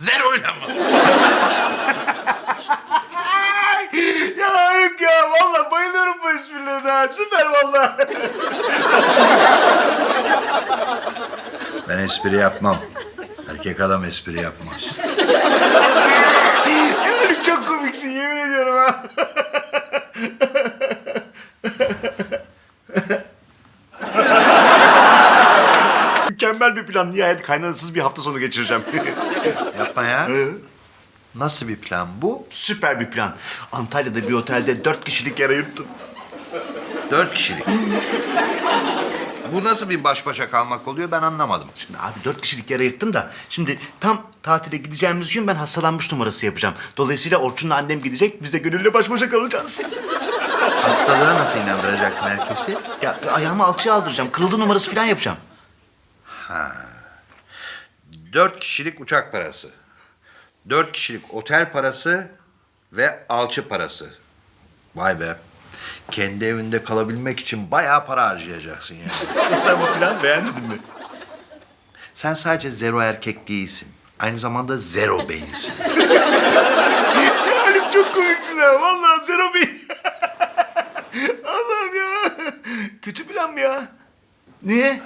Zeroyla mı? ya Haluk ya vallahi bayılıyorum bu esprilerine ha. Süper vallahi. Ben espri yapmam. Erkek adam espri yapmaz. Ya Haluk çok komiksin yemin ediyorum ha. Mükemmel bir plan. Nihayet kaynanasız bir hafta sonu geçireceğim. Yapma ya. Nasıl bir plan bu? Süper bir plan. Antalya'da bir otelde dört kişilik yer ayırttım. Dört kişilik. Bu nasıl bir baş başa kalmak oluyor ben anlamadım. Şimdi abi dört kişilik yer ayırttım da şimdi tam tatile gideceğimiz gün ben hastalanmış numarası yapacağım. Dolayısıyla Orçun'la annem gidecek. Biz de gönüllü baş başa kalacağız. Hastalığa nasıl inandıracaksın herkesi? ya ayağımı alçıya aldıracağım. Kırıldı numarası falan yapacağım. Dört kişilik uçak parası. Dört kişilik otel parası ve alçı parası. Vay be. Kendi evinde kalabilmek için bayağı para harcayacaksın yani. Sen bu plan beğenmedin mi? Sen sadece zero erkek değilsin. Aynı zamanda zero beyinsin. Haluk çok komiksin ha. Vallahi Zero Bey. Allah'ım ya. Kötü plan mı ya? Niye?